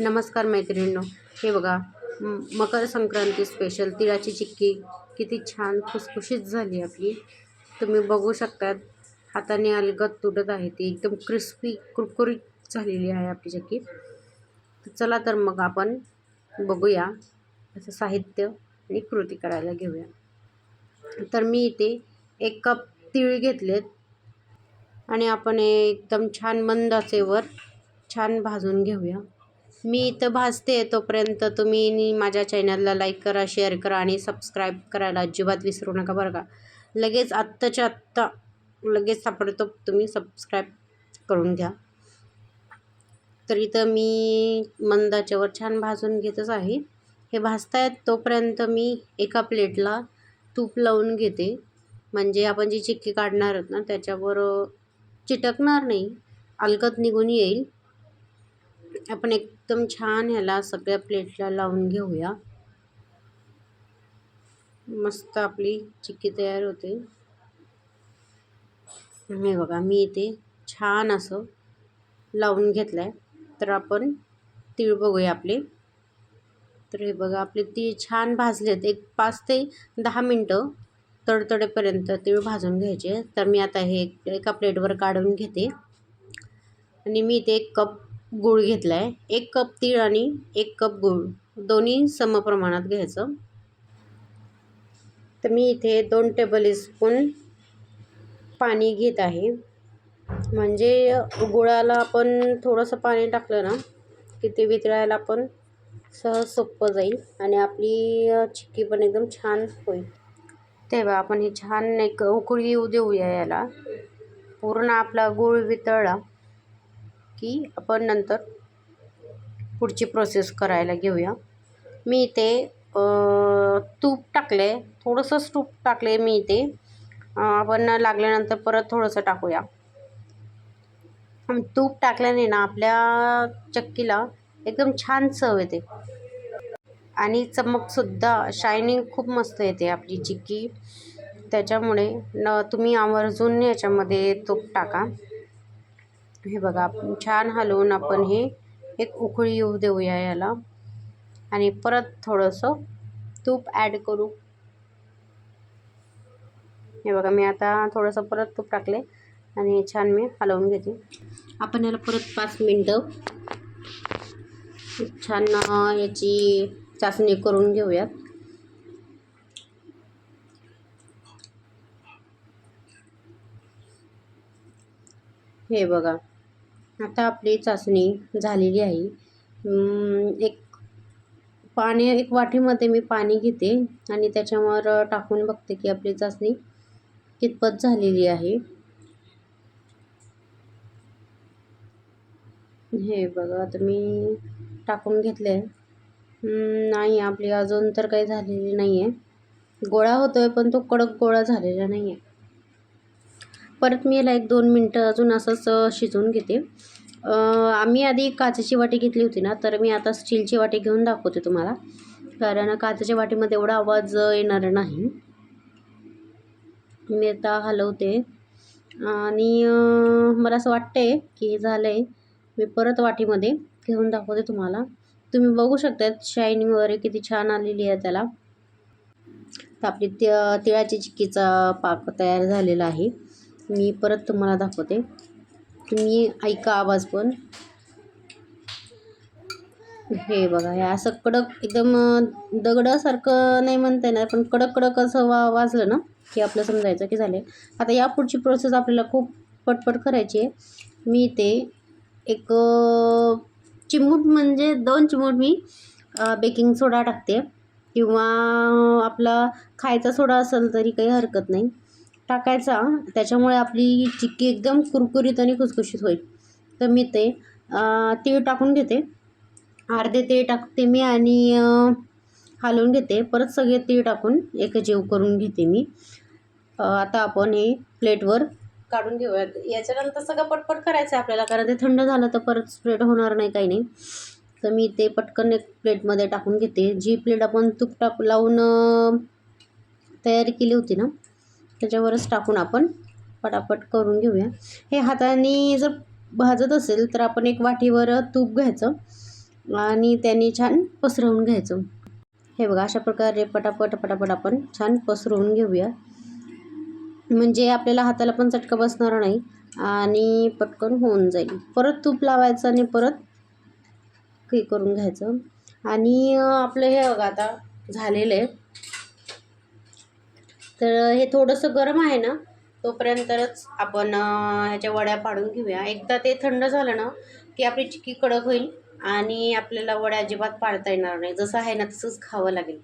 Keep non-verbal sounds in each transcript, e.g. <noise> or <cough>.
नमस्कार मैत्रिणींनो. हे बघा मकर संक्रांती स्पेशल तिळाची चिक्की किती छान खुसखुशीत झाली आपली. तुम्ही बघू शकतात हाताने अलगद तुटत आहे ती. एकदम क्रिस्पी कुरकुरीत झालेली आहे आपली चिक्की. चला तर मग आपण बघूया असं साहित्य आणि कृती करायला घेऊया. तर मी इथे एक कप तीळ घेतलेत. आणि आपण हे एकदम छान मंद असेवर छान भाजून घेऊया. मी इथं भाजते तोपर्यंत तुम्ही नी माझ्या चॅनलला लाईक करा शेअर करा आणि सबस्क्राईब करायला अजिबात विसरू नका बरं का. लगेच आत्ताच्या आत्ता लगेच सापडतो तुम्ही सबस्क्राईब करून घ्या. तर इथं मी मंदाच्यावर छान भाजून घेतच आहे. हे भाजतायत तोपर्यंत मी एका प्लेटला तूप लावून घेते. म्हणजे आपण जी चिक्की काढणार आहोत ना त्याच्यावर चिटकणार नाही. अलगद निघून येईल. आपण एकदम छान ह्याला सगळ्या प्लेटला लावून घेऊया. मस्त आपली चिक्की तयार होते. हे बघा मी इथे छान असं लावून घेतलं आहे तर आपण तीळ बघूया आपले. तर हे बघा आपले तीळ छान भाजलेत एक पाच ते दहा मिनटं तडतडेपर्यंत तीळ भाजून घ्यायचे. तर मी आता हे एका प्लेटवर काढून घेते. आणि मी इथे एक कप गूळ घेतला आहे एक कप तीळ आणि एक कप गूळ. दोन्ही समप्रमाणात घ्यायचं. तर मी इथे दोन टेबल स्पून पाणी घेत आहे. म्हणजे गुळाला आपण थोडंसं पाणी टाकलं ना की ते वितळायला पण सहज सोपं जाईल आणि आपली चिक्की पण एकदम छान होईल. तेव्हा आपण हे छान एक उकळी येऊ देऊया याला. पूर्ण आपला गूळ वितळला. की आपण नंतर पुढची प्रोसेस करायला घेऊया. मी इथे तूप टाकले थोडंसंच तूप टाकले मी इथे. आपण लागल्यानंतर परत थोडंसं टाकूया. तूप टाकल्याने ना आपल्या चक्कीला एकदम छान चव येते. आणि चमकसुद्धा शायनिंग खूप मस्त येते आपली चिक्की. त्याच्यामुळे न तुम्ही आवर्जून याच्यामध्ये तूप टाका. हे बघा आपण छान हलवून आपण हे एक उकळी येऊ देऊया याला. आणि परत थोडंसं तूप ॲड करू. हे बघा मी आता थोडंसं परत तूप टाकले आणि छान मी हलवून घेते. आपण याला परत पाच मिनटं छान याची चाचणी करून घेऊयात. हे बघा आता आपली चाचणी झालेली आहे. एक पाणी एक वाटीमध्ये मी पाणी घेते आणि त्याच्यावर टाकून बघते की आपली चाचणी कितपत झालेली आहे. हे बघा आता मी टाकून घेतले नाही आपली अजून तर काही झालेली नाही आहे गोळा होतो आहे पण तो कडक गोळा झालेला नाही आहे परत मी याला एक दोन मिनटं अजून असंच शिजवून घेते. आम्ही आधी काचेची वाटी घेतली होती ना तर मी आता स्टीलची वाटी घेऊन दाखवते तुम्हाला. कारण काचेच्या वाटीमध्ये एवढा आवाज येणार नाही. मी आता हलवते. आणि मला असं वाटते की हे झालं आहे मी परत वाटीमध्ये घेऊन दाखवते तुम्हाला. तुम्ही बघू शकता शायनिंग वगैरे किती छान आलेली आहे त्याला. तर आपली तिळाची चिक्कीचा पाक तयार झालेला आहे. मी परत तुम्हाला दाखवते. तुम्ही ऐका आवाज पण. हे बघा हे असं कडक एकदम दगडासारखं नाही म्हणता येणार पण कडक कडक असं वा वाजलं ना की आपलं समजायचं की झाले आता या पुढची प्रोसेस आपल्याला खूप पटपट करायची आहे. मी ते एक चिमूट म्हणजे दोन चिमूट मी बेकिंग सोडा टाकते. किंवा आपला खायचा सोडा असेल तरी काही हरकत नाही. टाकायचा त्याच्यामुळे आपली चिक्की एकदम कुरकुरीत आणि खुसखुशीत होईल. तर मी ते तीळ टाकून घेते. अर्धे तीळ टाकते मी आणि हलवून घेते. परत सगळे तीळ टाकून एक जेव करून घेते मी. आता आपण हे प्लेटवर काढून घेऊयात. याच्यानंतर सगळं पटपट करायचं आहे आपल्याला कारण ते थंड झालं तर परत स्प्रेड होणार नाही काही नाही. तर मी ते पटकन एक प्लेटमध्ये टाकून घेते. जी प्लेट आपण तूप टाक लावून तयारी केली होती ना त्याच्यावरच टाकून आपण पटापट करून घेऊया. हे हाताने जर भाजत असेल तर आपण एक वाटीवर तूप घ्यायचं आणि त्याने छान पसरवून घ्यायचं. हे बघा अशा प्रकारे पटापट पटापट आपण छान पसरवून घेऊया. म्हणजे आपल्याला हाताला पण चटका बसणार नाही आणि पटकन होऊन जाईल. परत तूप लावायचं आणि परत हे करून घ्यायचं. आणि आपलं हे बघा आता झालेलं आहे. तर हे थोडंसं गरम आहे ना तोपर्यंतच आपण ह्याच्या वड्या पाडून घेऊया. एकदा ते थंड झालं ना की आपली चिक्की कडक होईल आणि आपल्याला वड्या अजिबात पाडता येणार नाही. जसं आहे ना तसंच खावं लागेल.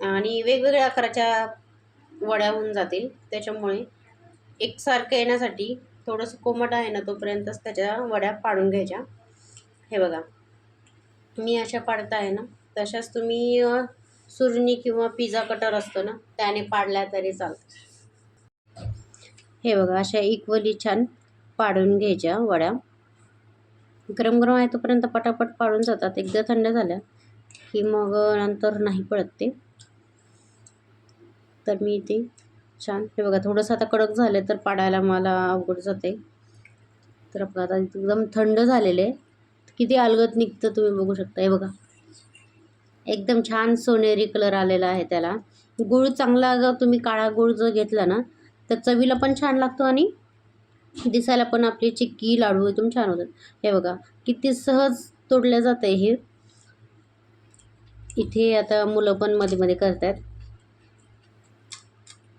आणि वेगवेगळ्या आकाराच्या वड्या होऊन जातील. त्याच्यामुळे एकसारखं येण्यासाठी थोडंसं कोमट आहे ना तोपर्यंतच त्याच्या वड्या पाडून घ्यायच्या. हे बघा. मी अशा पाडता आहे ना तशाच तुम्ही सुरणी किंवा पिझ्झा कटर असतो ना त्याने पाडल्या तरी चालतं. हे बघा अशा इक्वली छान पाडून घ्यायच्या वड्या. गरम गरम आहे तोपर्यंत पटापट पाडून जातात एकदा थंड झाल्या की मग नंतर नाही पडत ते. तर मी ते छान हे बघा थोडंसं आता कडक झालं तर पाडायला मला अवघड जाते तर आपण आता एकदम थंड झालेले किती अलगत निघतं तुम्ही बघू शकता. हे बघा एकदम छान सोनेरी कलर आलेला आहे त्याला. गूळ चांगला जर तुम्ही काळा गूळ जर घेतला ना तर चवीला पण छान लागतो आणि दिसायला पण आपली चिक्की लाडू एकदम छान होतात. हे बघा किती सहज तोडलं जातं हे. इथे आता मुलं पण मध्ये मध्ये करतात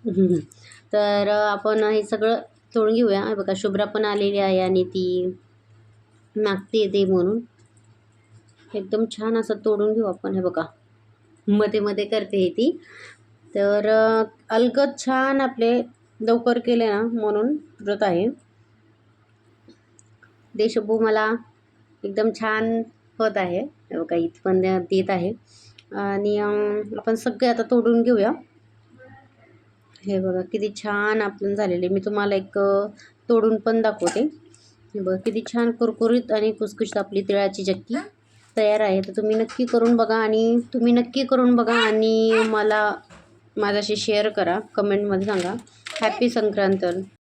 <laughs> तर आपण हे सगळं तोडून घेऊया. बघा शुभ्रा पण आलेली आहे आणि ती मागते ते म्हणून. एकदम छान असं तोडून घेऊ आपण. हे बघा. मध्ये मध्ये करते ही ती. तर अलगद छान आपले लवकर केले ना म्हणून तुरत आहे. देशभू मला एकदम छान होत आहे. हे बघा इथपण देत आहे. आणि आपण सगळे आता तोडून घेऊया. हे बघा किती छान आपण झालेले. मी तुम्हाला एक तोडून पण दाखवते. हे बघा किती छान कुरकुरीत आणि कुसकुशीत आपली तिळाची चक्की. तयार आहे. तर तुम्ही नक्की करून बघा आणि तुम्ही नक्की करून बघा आणि मला माझ्याशी शेअर करा. कमेंटमध्ये सांगा. हॅपी संक्रांत.